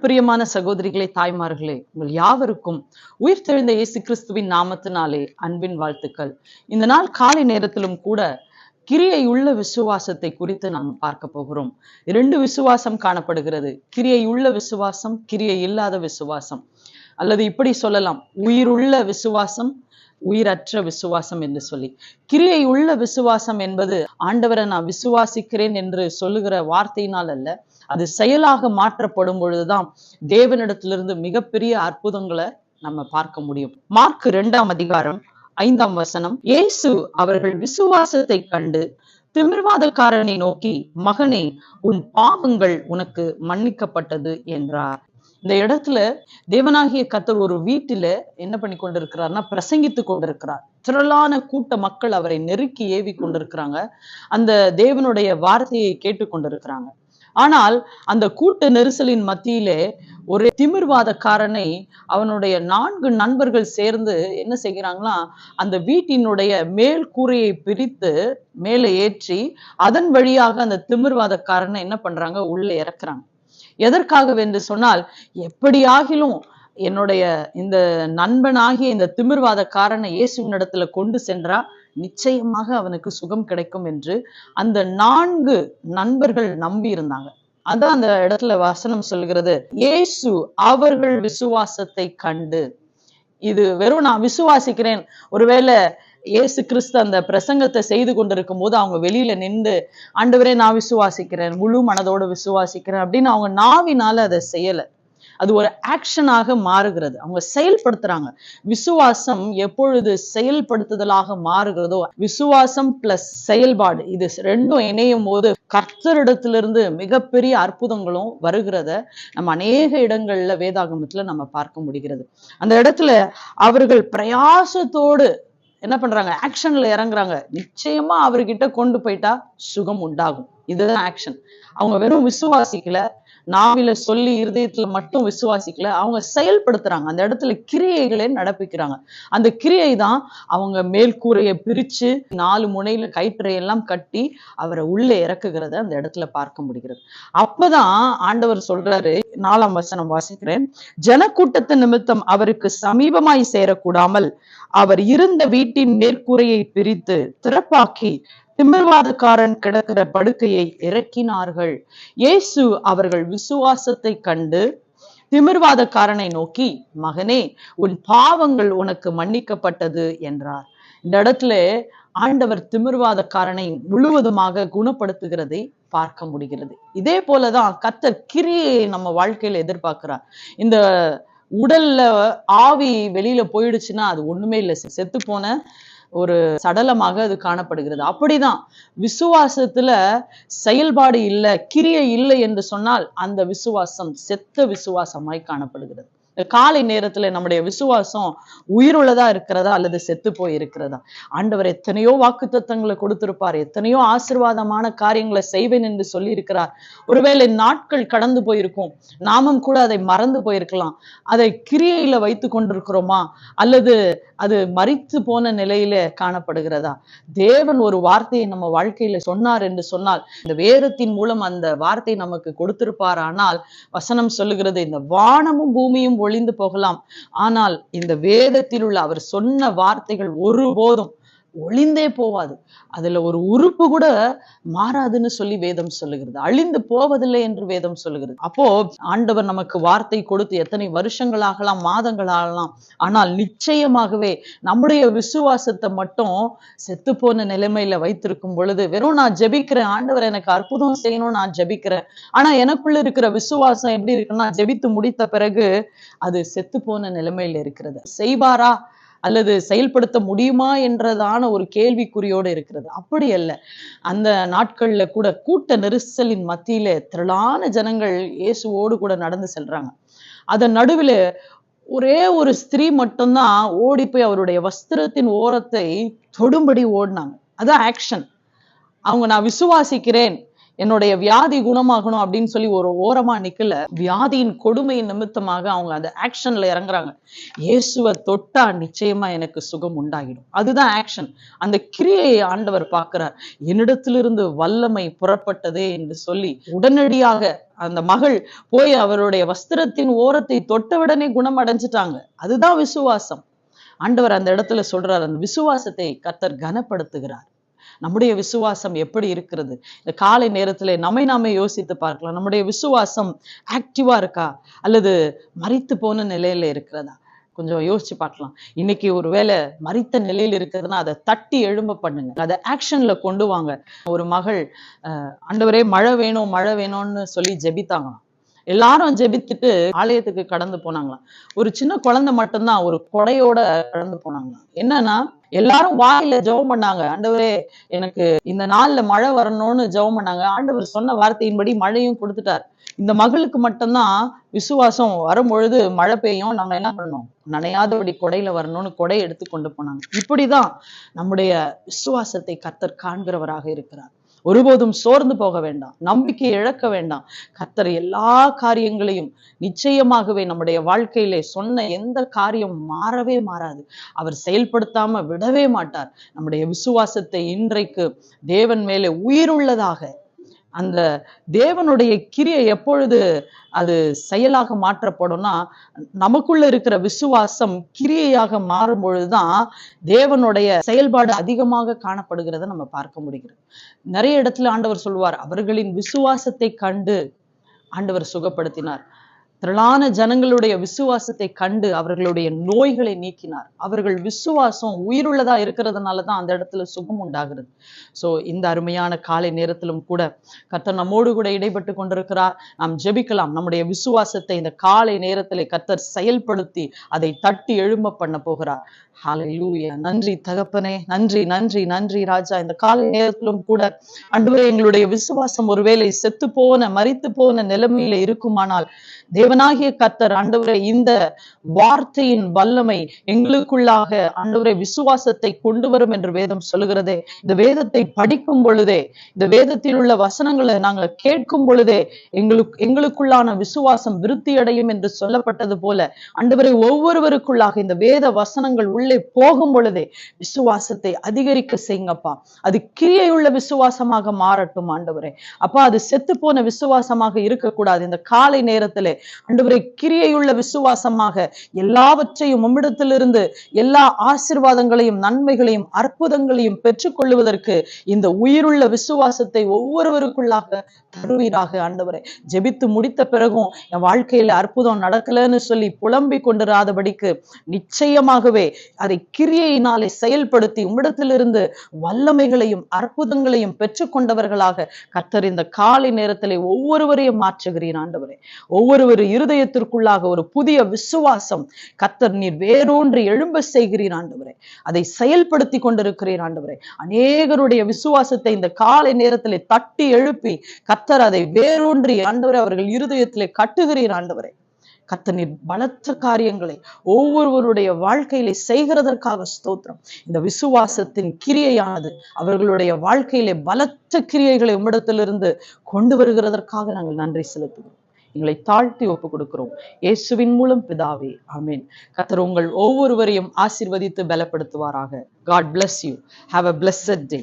பிரியமான சகோதரிகளே தாய்மார்களே உங்கள் யாவருக்கும் உயிர் தெழுந்த இயேசு கிறிஸ்துவின் நாமத்தினாலே அன்பின் வாழ்த்துக்கள். இந்த நாள் காலை நேரத்திலும் கூட கிரியை உள்ள விசுவாசத்தை குறித்து நாம் பார்க்க போகிறோம். இரண்டு விசுவாசம் காணப்படுகிறது. கிரியை உள்ள விசுவாசம் கிரியை இல்லாத விசுவாசம். அல்லது இப்படி சொல்லலாம் உயிருள்ள விசுவாசம் உயிரற்ற விசுவாசம் என்று சொல்லி. கிரியை உள்ள விசுவாசம் என்பது ஆண்டவரை நான் விசுவாசிக்கிறேன் என்று சொல்லுகிற வார்த்தையினால் அல்ல. அது செயலாக மாற்றப்படும் பொழுதுதான் தேவனிடத்திலிருந்து மிகப்பெரிய அற்புதங்களை நம்ம பார்க்க முடியும். மார்க் இரண்டாம் அதிகாரம் ஐந்தாம் வசனம். இயேசு அவர்கள் விசுவாசத்தை கண்டு திமிர்வாதக்காரனை நோக்கி மகனே உன் பாவங்கள் உனக்கு மன்னிக்கப்பட்டது என்றார். இந்த இடத்துல தேவனாகிய கத்தர் ஒரு வீட்டில என்ன பண்ணி கொண்டிருக்கிறார்னா பிரசங்கித்து கொண்டிருக்கிறார். திரளான கூட்ட மக்கள் அவரை நெருக்கி ஏவி கொண்டிருக்கிறாங்க. அந்த தேவனுடைய வார்த்தையை கேட்டு கொண்டிருக்கிறாங்க. ஆனால் அந்த கூட்ட நெரிசலின் மத்தியிலே ஒரு திமிர்வாதக்காரனை அவனுடைய நான்கு நண்பர்கள் சேர்ந்து என்ன செய்கிறாங்கன்னா அந்த வீட்டினுடைய மேல் கூரையை பிரித்து மேலே ஏற்றி அதன் வழியாக அந்த திமிர்வாதக்காரனை என்ன பண்றாங்க? உள்ளே இறக்குறாங்க. எதற்காகவென்று சொன்னால் எப்படியாகிலும் என்னுடைய இந்த நண்பனாகிய இந்த திமிர்வாதக்காரனை இயேசுவினிடத்துல கொண்டு சென்றா நிச்சயமாக அவனுக்கு சுகம் கிடைக்கும் என்று அந்த நான்கு நண்பர்கள் நம்பி இருந்தாங்க. அதான் அந்த இடத்துல வசனம் சொல்கிறது இயேசு அவர்கள் விசுவாசத்தை கண்டு. இது வெறும் நான் விசுவாசிக்கிறேன். ஒருவேளை இயேசு கிறிஸ்து அந்த பிரசங்கத்தை செய்து கொண்டிருக்கும் போது அவங்க வெளியில நின்று ஆண்டவரே நான் விசுவாசிக்கிறேன். முழு மனதோடு விசுவாசிக்கிறேன். அப்படின்னு அவங்க நாவினால அதை செய்யல. அது ஒரு ஆக்ஷனாக மாறுகிறது. அவங்க செயல்படுத்துறாங்க. விசுவாசம் எப்பொழுது செயல்படுத்துதலாக மாறுகிறதோ விசுவாசம் பிளஸ் செயல்பாடு இது ரெண்டும் இணையும் போது கர்த்தரிடத்திலிருந்து மிகப்பெரிய அற்புதங்களும் வருகிறத நம்ம அநேக இடங்கள்ல வேதாகமத்துல நம்ம பார்க்க முடிகிறது. அந்த இடத்துல அவர்கள் பிரயாசத்தோடு என்ன பண்றாங்க? ஆக்ஷன்ல இறங்குறாங்க. நிச்சயமா அவர்கிட்ட கொண்டு போயிட்டா சுகம் உண்டாகும். இதுதான் ஆக்ஷன் அவங்க வெறும் விசுவாசிக்கல. நாவில சொல்லி இருதயத்துல மட்டும் விசுவாசிக்கல. அவங்க செயல்படுத்துறாங்க. அந்த இடத்துல கிரியைகளை நடப்பிக்கிறாங்க. அந்த கிரியை தான் அவங்க மேல்கூரையை பிரிச்சு நாலு முனையில கயிற்றையெல்லாம் கட்டி அவரை உள்ளே இறக்குகிறத அந்த இடத்துல பார்க்க முடிகிறது. அப்பதான் ஆண்டவர் சொல்றாரு நாலாம் வசனம் வாசிக்கிறேன் ஜனக்கூட்டத்து நிமித்தம் அவருக்கு சமீபமாய் சேரக்கூடாமல் அவர் இருந்த வீட்டின் மேற்கூரையை பிரித்து திறப்பாக்கி திமிர்வாதக்காரன் கிடக்கிற படுக்கையை இறக்கினார்கள். இயேசு அவர்கள் விசுவாசத்தை கண்டு திமிர்வாதக்காரனை நோக்கி மகனே உன் பாவங்கள் உனக்கு மன்னிக்கப்பட்டது என்றார். இந்த இடத்துல ஆண்டவர் திமிர்வாதக்காரனை முழுவதுமாக குணப்படுத்துகிறதை பார்க்க முடிகிறது. இதே போலதான் கத்தர் கிரியை நம்ம வாழ்க்கையில எதிர்பார்க்கிறார். இந்த உடல்ல ஆவி வெளியில போயிடுச்சுன்னா அது ஒண்ணுமே இல்லை. செத்து போன ஒரு சடலமாக அது காணப்படுகிறது. அப்படிதான். விசுவாசத்துல செயல்பாடு இல்லை கிரியை இல்லை என்று சொன்னால் அந்த விசுவாசம் செத்த விசுவாசமாய் காணப்படுகிறது. காலை நேரத்துல நம்முடைய விசுவாசம் உயிருள்ளதா இருக்கிறதா அல்லது செத்து போய் இருக்கிறதா ஆண்டவர் எத்தனையோ வாக்கு தத்தங்களை கொடுத்திருப்பார். எத்தனையோ ஆசிர்வாதமான காரியங்களை செய்வேன் என்று சொல்லி இருக்கிறார் ஒருவேளை நாட்கள் கடந்து போயிருக்கும். நாமும் கூட அதை மறந்து போயிருக்கலாம். அதை கிரியையில வைத்து கொண்டிருக்கிறோமா? அல்லது அது மறித்து போன நிலையில காணப்படுகிறதா? தேவன் ஒரு வார்த்தையை நம்ம வாழ்க்கையில சொன்னார் என்று சொன்னால் இந்த வேதத்தின் மூலம் அந்த வார்த்தை நமக்கு கொடுத்திருப்பார் ஆனால் வசனம் சொல்லுகிறது இந்த வானமும் பூமியும் ஒளிந்து போகலாம். ஆனால் இந்த வேதத்தில் உள்ள அவர் சொன்ன வார்த்தைகள் ஒருபோதும் ஒளிந்தே போவாது. அதுல ஒரு உறுப்பு கூட மாறாதுன்னு சொல்லி வேதம் சொல்லுகிறது. அழிந்து போவதில்லை என்று வேதம் சொல்லுகிறது. அப்போ ஆண்டவர் நமக்கு வார்த்தை கொடுத்து எத்தனை வருஷங்கள் ஆகலாம் மாதங்கள் ஆகலாம் ஆனால் நிச்சயமாகவே நம்முடைய விசுவாசத்தை மட்டும் செத்து போன நிலைமையில வைத்திருக்கும் பொழுது வெறும் நான் ஜெபிக்கிறேன் ஆண்டவர் எனக்கு அற்புதம் செய்யணும் நான் ஜெபிக்கிறேன். ஆனா எனக்குள்ள இருக்கிற விசுவாசம் எப்படி இருக்குன்னா ஜெபித்து முடித்த பிறகு அது செத்து போன நிலைமையில இருக்கிறது. செய்வாரா? அல்லது செயல்படுத்த முடியுமா என்றதான ஒரு கேள்விக்குறியோடு இருக்கிறது. அப்படி அல்ல. அந்த நாட்கள்ல கூட கூட்ட நெரிசலின் மத்தியில திரளான ஜனங்கள் இயேசுவோடு கூட நடந்து செல்றாங்க. அதன் நடுவில் ஒரே ஒரு ஸ்திரீ மட்டும்தான் ஓடி போய் அவருடைய வஸ்திரத்தின் ஓரத்தை தொடும்படி ஓடினாங்க. அதான் ஆக்ஷன் அவங்க நான் விசுவாசிக்கிறேன். என்னுடைய வியாதி குணமாகணும் அப்படின்னு சொல்லி ஒரு ஓரமா நிக்கல. வியாதியின் கொடுமையின் நிமித்தமாக அவங்க அந்த ஆக்ஷன்ல இறங்குறாங்க. இயேசுவை தொட்டா நிச்சயமா எனக்கு சுகம் உண்டாகிடும். அதுதான் ஆக்ஷன். அந்த கிரியையை ஆண்டவர் பார்க்கிறார். என்னிடத்திலிருந்து வல்லமை புறப்பட்டதே என்று சொல்லி உடனடியாக அந்த மகள் போய் அவருடைய வஸ்திரத்தின் ஓரத்தை தொட்டவுடனே குணம் அடைஞ்சிட்டாங்க அதுதான் விசுவாசம். ஆண்டவர் அந்த இடத்துல சொல்றார். அந்த விசுவாசத்தை கத்தர் கனப்படுத்துகிறார். நம்முடைய விசுவாசம் எப்படி இருக்கிறது? இந்த காலை நேரத்தில் நம்மை நாமே யோசித்து பார்க்கலாம். நம்முடைய விசுவாசம் ஆக்டிவா இருக்கா? அல்லது மறித்து போன நிலையில இருக்கிறதா? கொஞ்சம் யோசிச்சு பார்க்கலாம். இன்னைக்கு ஒருவேளை மறித்த நிலையில் இருக்கிறதுனா அதை தட்டி எழும்ப பண்ணுங்க. அதை ஆக்ஷன்ல கொண்டு வாங்க. ஒரு மகள் அஹ், ஆண்டவரே மழை வேணும் மழை வேணும்னு சொல்லி ஜெபித்தாங்களாம். எல்லாரும் ஜெபித்துட்டு ஆலயத்துக்கு கடந்து போனாங்களாம். ஒரு சின்ன குழந்தை மட்டும்தான் ஒரு கொடையோட கடந்து போனாங்களாம் என்னன்னா எல்லாரும் வாயில ஜெபம் பண்ணாங்க. ஆண்டவரே எனக்கு இந்த நாள்ல மழை வரணும்னு ஜெபம் பண்ணாங்க. ஆண்டவர் சொன்ன வார்த்தையின்படி மழையும் கொடுத்துட்டார். இந்த மகளுக்கு மட்டும்தான் விசுவாசம் வரும்பொழுது மழை பெய்யும். நாங்க என்ன பண்ணோம் நனையாதபடி கொடையில வரணும்னு கொடை எடுத்து கொண்டு போனாங்க. இப்படிதான் நம்முடைய விசுவாசத்தை கர்த்தர் காண்கிறவராக இருக்கிறார். ஒருபோதும் சோர்ந்து போக வேண்டாம். நம்பிக்கை இழக்க வேண்டாம். கத்தர் எல்லா காரியங்களையும் நிச்சயமாகவே நம்முடைய வாழ்க்கையிலே சொன்ன எந்த காரியம் மாறவே மாறாது. அவர் செயல்படுத்தாம விடவே மாட்டார். நம்முடைய விசுவாசத்தை இன்றைக்கு தேவன் மேலே உயிருள்ளதாக அந்த தேவனுடைய கிரியை எப்பொழுது அது செயலாக மாற்றப்படும்னா நமக்குள்ள இருக்கிற விசுவாசம் கிரியையாக மாறும் பொழுதுதான் தேவனுடைய செயல்பாடு அதிகமாக காணப்படுகிறத நம்ம பார்க்க முடிகிறது. நிறைய இடத்துல ஆண்டவர் சொல்வார் அவர்களின் விசுவாசத்தை கண்டு ஆண்டவர் சுகப்படுத்தினார். திரளான ஜனங்களுடைய விசுவாசத்தை கண்டு அவர்களுடைய நோய்களை நீக்கினார். அவர்கள் விசுவாசம் உயிருள்ளதா இருக்கிறதுனால தான் அந்த இடத்துல சுகம் உண்டாகிறது. சோ இந்த அருமையான காலை நேரத்திலும் கூட கர்த்தர் நம்மோடு கூட இடைப்பட்டு கொண்டிருக்கிறார். நாம் ஜெபிக்கலாம். நம்முடைய விசுவாசத்தை இந்த காலை நேரத்திலே கர்த்தர் செயல்படுத்தி அதை தட்டி எழும்ப பண்ண போகிறார். ஹாலையூயா நன்றி தகப்பனே நன்றி நன்றி நன்றி ராஜா. இந்த கால நேரத்திலும் கூட அன்றுவரே எங்களுடைய விசுவாசம் ஒருவேளை செத்து போன மறித்து போன நிலைமையில இருக்குமானால் தேவனாகிய கர்த்தர் ஆண்டவரே இந்த வார்த்தையின் வல்லமை எங்களுக்குள்ளாக ஆண்டவரே விசுவாசத்தை கொண்டு வரும் என்று வேதம் சொல்லுகிறதே. இந்த வேதத்தை படிக்கும் பொழுதே இந்த வேதத்தில் உள்ள வசனங்களை நாங்கள் கேட்கும் பொழுதே எங்களுக்கு எங்களுக்குள்ளான விசுவாசம் விருத்தி அடையும் என்று சொல்லப்பட்டது போல ஆண்டவரை ஒவ்வொருவருக்குள்ளாக இந்த வேத வசனங்கள் உள்ள உள்ளே போகும் பொழுதே விசுவாசத்தை அதிகரிக்க செய்யுங்கப்பா. அது கிரியையுள்ள விசுவாசமாக மாறட்டும் ஆண்டவரே. அப்பா அது செத்து போன விசுவாசமாக இருக்கக்கூடாது. இந்த காலை நேரத்திலே ஆண்டவரை கிரியையுள்ள விசுவாசமாக எல்லாவற்றையும் உம்மிடத்திலிருந்து எல்லா ஆசிர்வாதங்களையும் நன்மைகளையும் அற்புதங்களையும் பெற்றுக்கொள்வதற்கு இந்த உயிருள்ள விசுவாசத்தை ஒவ்வொருவருக்குள்ளாக தருவீராக ஆண்டவரே. ஜெபித்து முடித்த பிறகும் என் வாழ்க்கையில அற்புதம் நடக்கலன்னு சொல்லி புலம்பிக் கொண்டிராதபடிக்கு நிச்சயமாகவே அதை கிரியையினாலே செயல்படுத்தி உம்மிடத்திலிருந்து வல்லமைகளையும் அற்புதங்களையும் பெற்றுக்கொண்டவர்களாக கத்தர் இந்த காலை நேரத்திலே ஒவ்வொருவரையும் மாற்றுகிறீர் ஆண்டவரே. ஒவ்வொருவர் இருதயத்திற்குள்ளாக ஒரு புதிய விசுவாசம் கத்தர் நீர் வேரூன்றி எழும்ப செய்கிறீர் ஆண்டவரே. அதை செயல்படுத்தி கொண்டிருக்கிறீர் ஆண்டவரே. அநேகருடைய விசுவாசத்தை இந்த காலை நேரத்திலே தட்டி எழுப்பி கத்தர் அதை வேரூன்றி ஆண்டவரே அவர்கள் இருதயத்திலே கட்டுகிறீர் ஆண்டவரே. கத்தனின் பலத்த காரியங்களை ஒவ்வொருவருடைய வாழ்க்கையிலே செய்கிறதற்காக ஸ்தோத்திரம். இந்த விசுவாசத்தின் கிரியையானது அவர்களுடைய வாழ்க்கையிலே பலத்த கிரியைகளை உம்மிடத்திலிருந்து கொண்டு வருகிறதற்காக நாங்கள் நன்றி செலுத்துகிறோம். எங்களை தாழ்த்தி ஒப்பு கொடுக்கிறோம் இயேசுவின் மூலம் பிதாவே ஆமென். கத்தர் உங்கள் ஒவ்வொருவரையும் ஆசீர்வதித்து பலப்படுத்துவாராக. God bless you have a blessed day